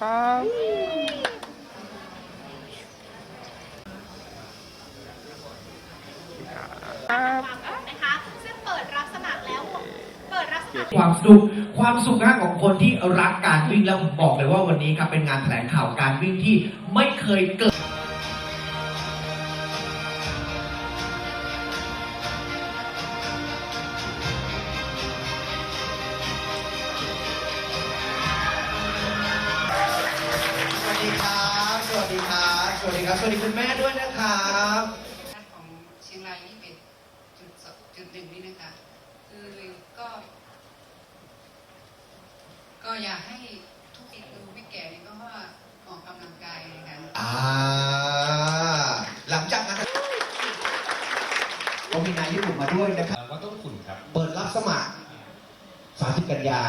ครับ ครับนะคะซึ่งเปิดรับสมัครแล้ว เปิดรับสมัคร ความสุขความสุขนะของคนที่รักการวิ่งแล้วบอกเลยว่าวันนี้ครับเป็นงานแถลงข่าวการวิ่งที่ไม่เคยเกิด วัสดีครับสวัสดีคุณแม่ด้วยนะครับของเชียงรายนี่เป็นจุดสจุดหนึ่งนี่นะคะ คือก็ ก็อยากให้ทุกทีคือไม่แก่นี่ก็ว่าออกกำลังกายนะคะอ่าหลังจากนั้นก็มีนายญี่ปุ่นมาด้วยนะครับวัดต้นขุนครับ เปิดรับสมัคร30กันยา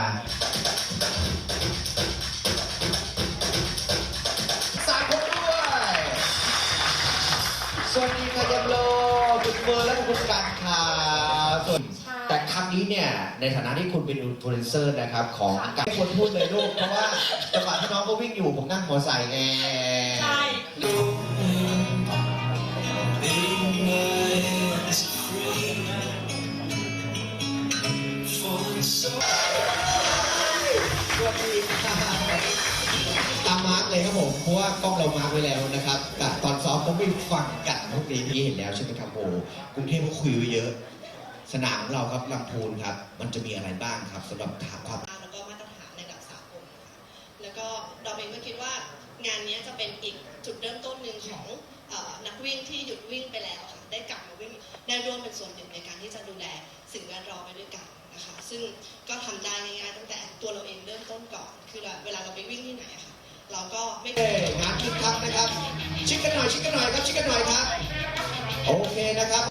วัสดีค่ะยัมโลคุณเฟิร์นและคุณกันค่ะส่วนแต่ครั้งนี้เนี่ย ในฐานะที่คุณเป็นอินฟลูเอนเซอร์นะครับ ของการควรพูดเลยลูก เพราะว่าจังหวะที่น้องก็วิ่งอยู่ผมนั่งมอไซค์ไง เลยครับผมเพราะว่ากล้องเรามาร์กไว้แล้วนะครับกับตอนซ้อมก็ไม่ฟังกันพวกนี้ที่เห็นแล้วใช่ไหมครับโอ้กรุงเทพก็คุยไว้เยอะ สนามของเราครับลำพูนครับ มันจะมีอะไรบ้างครับสำหรับถามความ แล้วก็มาตรฐานในระดับสากลนะคะแล้วก็เราเองก็คิดว่างานนี้จะเป็นอีกจุดเริ่มต้นหนึ่งของเออนักวิ่งที่หยุดวิ่งไปแล้วค่ะได้กลับมาวิ่งได้ร่วมเป็นส่วนหนึ่งในการที่จะดูแลสิ่งแวดล้อมไปด้วยกันนะคะซึ่งก็ทำได้ง่ายๆตั้งแต่ตัวเราเองเริ่มต้นก่อน คือเวลาเราไปวิ่งที่ไหนอะค่ะ เราก็ไม่เคยงานคึกคักนะครับ ชิคกันหน่อยชิคกันหน่อยครับชิคกันหน่อยครับ โอเคนะครับ